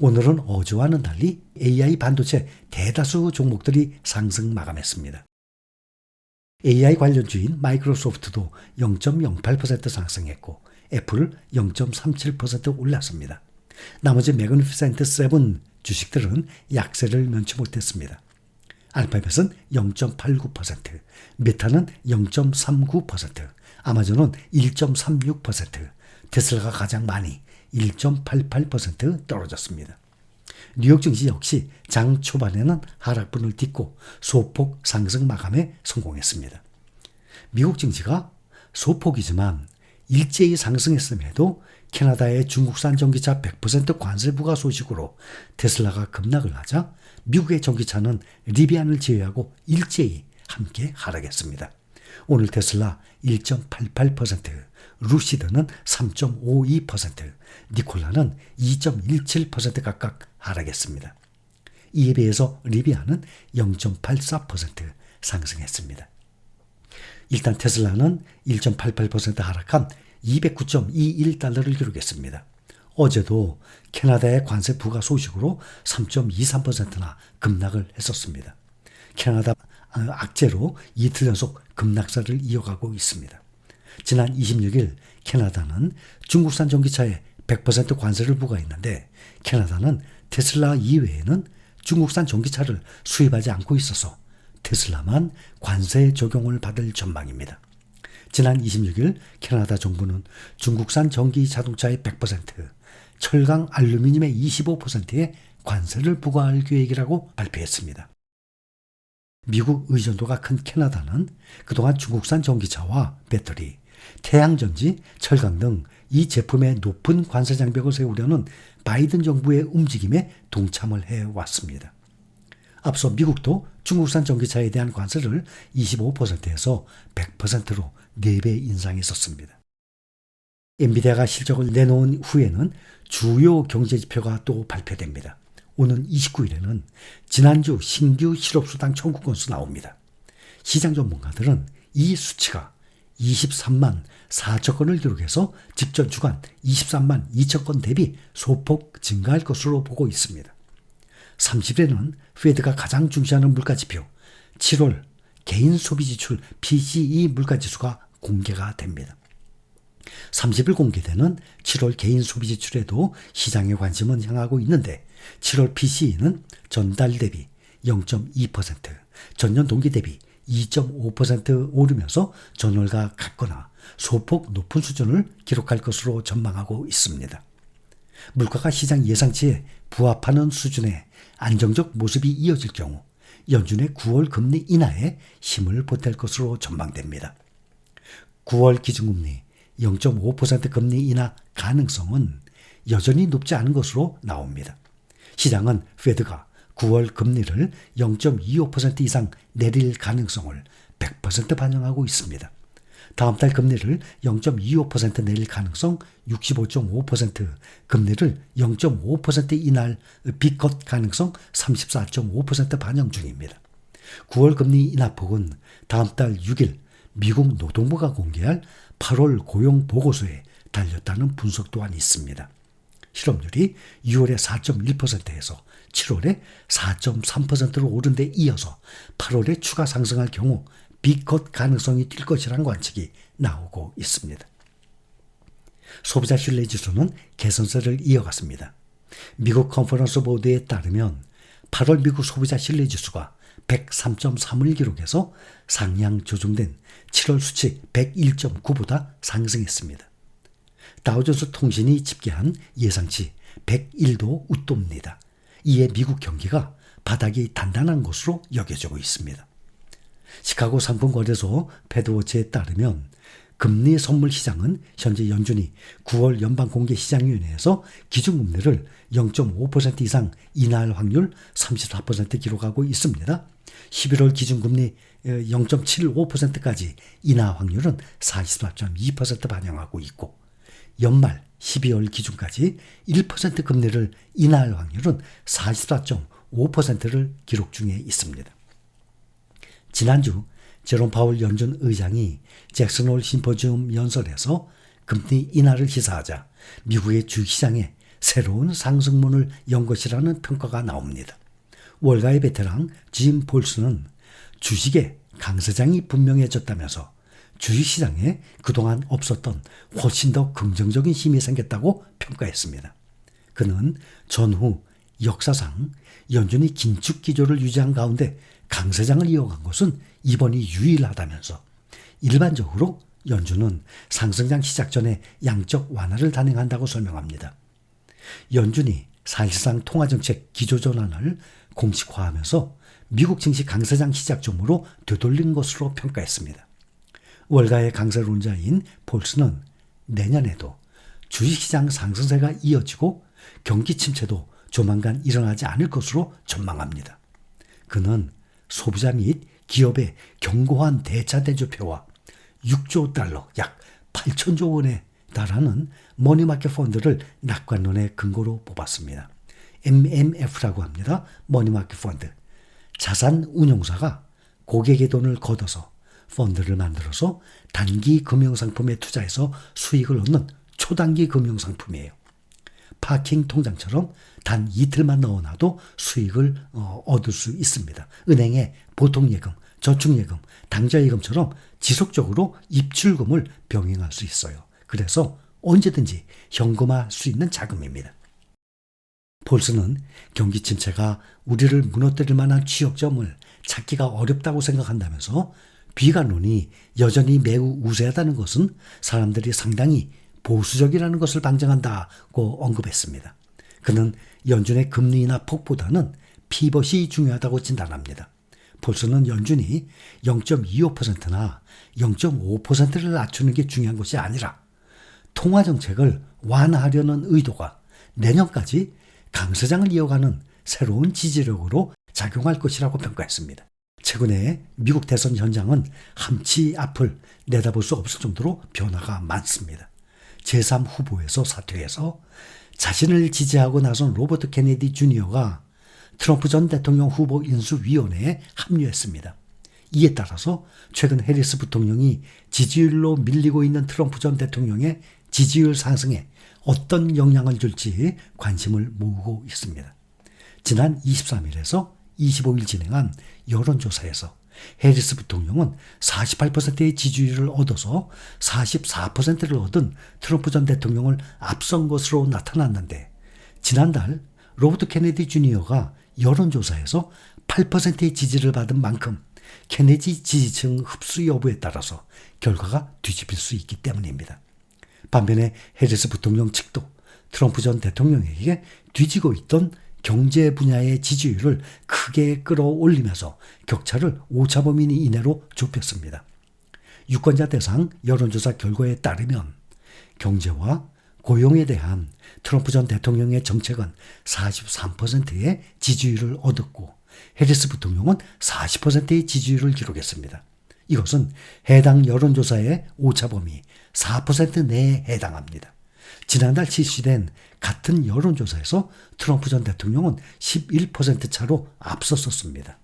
오늘은 어제와는 달리 AI 반도체 대다수 종목들이 상승 마감했습니다. AI 관련주인 마이크로소프트도 0.08% 상승했고 애플 0.37% 올랐습니다. 나머지 매그니피센트 7 주식들은 약세를 면치 못했습니다. 알파벳은 0.89%, 메타는 0.39%, 아마존은 1.36%, 테슬라가 가장 많이 1.88% 떨어졌습니다. 뉴욕 증시 역시 장 초반에는 하락분을 딛고 소폭 상승 마감에 성공했습니다. 미국 증시가 소폭이지만 일제히 상승했음에도 캐나다의 중국산 전기차 100% 관세 부과 소식으로 테슬라가 급락을 하자 미국의 전기차는 리비안을 제외하고 일제히 함께 하락했습니다. 오늘 테슬라 1.88%, 루시드는 3.52%, 니콜라는 2.17% 각각 하락했습니다. 이에 비해서 리비아는 0.84% 상승했습니다. 일단 테슬라는 1.88% 하락한 209.21달러를 기록했습니다. 어제도 캐나다의 관세 부과 소식으로 3.23%나 급락을 했었습니다. 캐나다 악재로 이틀 연속 급락세를 이어가고 있습니다. 지난 26일 캐나다는 중국산 전기차에 100% 관세를 부과했는데 캐나다는 테슬라 이외에는 중국산 전기차를 수입하지 않고 있어서 테슬라만 관세 적용을 받을 전망입니다. 지난 26일 캐나다 정부는 중국산 전기 자동차의 100%, 철강 알루미늄의 25%의 관세를 부과할 계획이라고 발표했습니다. 미국 의존도가 큰 캐나다는 그동안 중국산 전기차와 배터리, 태양전지, 철강 등 이 제품에 높은 관세 장벽을 세우려는 바이든 정부의 움직임에 동참을 해왔습니다. 앞서 미국도 중국산 전기차에 대한 관세를 25%에서 100%로 4배 인상했었습니다. 엔비디아가 실적을 내놓은 후에는 주요 경제 지표가 또 발표됩니다. 오는 29일에는 지난주 신규 실업수당 청구 건수 나옵니다. 시장 전문가들은 이 수치가 23만 4천 건을 기록해서 직전 주간 23만 2천 건 대비 소폭 증가할 것으로 보고 있습니다. 30일에는 페드가 가장 중시하는 물가지표 7월 개인 소비지출 PCE 물가지수가 공개가 됩니다. 30일 공개되는 7월 개인 소비 지출에도 시장의 관심은 향하고 있는데 7월 PCE는 전달 대비 0.2%, 전년 동기 대비 2.5% 오르면서 전월과 같거나 소폭 높은 수준을 기록할 것으로 전망하고 있습니다. 물가가 시장 예상치에 부합하는 수준의 안정적 모습이 이어질 경우 연준의 9월 금리 인하에 힘을 보탤 것으로 전망됩니다. 9월 기준금리 0.5% 금리 인하 가능성은 여전히 높지 않은 것으로 나옵니다. 시장은 페드가 9월 금리를 0.25% 이상 내릴 가능성을 100% 반영하고 있습니다. 다음 달 금리를 0.25% 내릴 가능성 65.5%, 금리를 0.5% 인할 비컷 가능성 34.5% 반영 중입니다. 9월 금리 인하폭은 다음 달 6일 미국 노동부가 공개할 8월 고용 보고서에 달렸다는 분석 또한 있습니다. 실업률이 6월에 4.1%에서 7월에 4.3%로 오른 데 이어서 8월에 추가 상승할 경우 비컷 가능성이 뛸 것이라는 관측이 나오고 있습니다. 소비자 신뢰 지수는 개선세를 이어갔습니다. 미국 컨퍼런스 보드에 따르면 8월 미국 소비자 신뢰 지수가 103.3을 기록해서 상향 조정된 7월 수치 101.9보다 상승했습니다. 다우존스 통신이 집계한 예상치 101도 웃돕니다. 이에 미국 경기가 바닥이 단단한 것으로 여겨지고 있습니다. 시카고 상품거래소 패드워치에 따르면 금리 선물 시장은 현재 연준이 9월 연방 공개 시장위원회에서 기준금리를 0.5% 이상 인하할 확률 34% 기록하고 있습니다. 11월 기준금리 0.75%까지 인하 확률은 44.2% 반영하고 있고 연말 12월 기준까지 1% 금리를 인하할 확률은 44.5%를 기록 중에 있습니다. 지난주 제롬 파월 연준 의장이 잭슨홀 심포지움 연설에서 금리 인하를 시사하자 미국의 주식시장에 새로운 상승문을 연 것이라는 평가가 나옵니다. 월가의 베테랑 짐 폴스는 주식에 강세장이 분명해졌다면서 주식시장에 그동안 없었던 훨씬 더 긍정적인 힘이 생겼다고 평가했습니다. 그는 전후 역사상 연준이 긴축 기조를 유지한 가운데 강세장을 이어간 것은 이번이 유일하다면서 일반적으로 연준은 상승장 시작 전에 양적 완화를 단행한다고 설명합니다. 연준이 사실상 통화정책 기조전환을 공식화하면서 미국 증시 강세장 시작점으로 되돌린 것으로 평가했습니다. 월가의 강세론자인 폴스는 내년에도 주식시장 상승세가 이어지고 경기 침체도 조만간 일어나지 않을 것으로 전망합니다. 그는 소비자 및 기업의 견고한 대차 대조표와 6조 달러 약 8천조 원에 달하는 머니마켓 펀드를 낙관론의 근거로 뽑았습니다. MMF라고 합니다. 머니마켓 펀드. 자산 운용사가 고객의 돈을 걷어서 펀드를 만들어서 단기 금융상품에 투자해서 수익을 얻는 초단기 금융상품이에요. 파킹 통장처럼 단 이틀만 넣어놔도 수익을 어, 얻을 수 있습니다. 은행의 보통 예금, 저축 예금, 당좌 예금처럼 지속적으로 입출금을 병행할 수 있어요. 그래서 언제든지 현금화할 수 있는 자금입니다. 폴스는 경기 침체가 우리를 무너뜨릴 만한 취약점을 찾기가 어렵다고 생각한다면서 비관론이 여전히 매우 우세하다는 것은 사람들이 상당히 보수적이라는 것을 방증한다고 언급했습니다. 그는 연준의 금리 인하 폭보다는 피벗이 중요하다고 진단합니다. 폴스는 연준이 0.25%나 0.5%를 낮추는 게 중요한 것이 아니라 통화 정책을 완화하려는 의도가 내년까지 강세장을 이어가는 새로운 지지력으로 작용할 것이라고 평가했습니다. 최근에 미국 대선 현장은 함치 앞을 내다볼 수 없을 정도로 변화가 많습니다. 제3 후보에서 사퇴해서 자신을 지지하고 나선 로버트 케네디 주니어가 트럼프 전 대통령 후보 인수위원회에 합류했습니다. 이에 따라서 최근 해리스 부통령이 지지율로 밀리고 있는 트럼프 전 대통령의 지지율 상승에 어떤 영향을 줄지 관심을 모으고 있습니다. 지난 23일에서 25일 진행한 여론조사에서 해리스 부통령은 48%의 지지율을 얻어서 44%를 얻은 트럼프 전 대통령을 앞선 것으로 나타났는데 지난달 로버트 케네디 주니어가 여론조사에서 8%의 지지를 받은 만큼 케네디 지지층 흡수 여부에 따라서 결과가 뒤집힐 수 있기 때문입니다. 반면에 해리스 부통령 측도 트럼프 전 대통령에게 뒤지고 있던 경제 분야의 지지율을 크게 끌어올리면서 격차를 오차범위 이내로 좁혔습니다. 유권자 대상 여론조사 결과에 따르면 경제와 고용에 대한 트럼프 전 대통령의 정책은 43%의 지지율을 얻었고 해리스 부통령은 40%의 지지율을 기록했습니다. 이것은 해당 여론조사의 오차범위 4% 내에 해당합니다. 지난달 실시된 같은 여론조사에서 트럼프 전 대통령은 11% 차로 앞섰었습니다.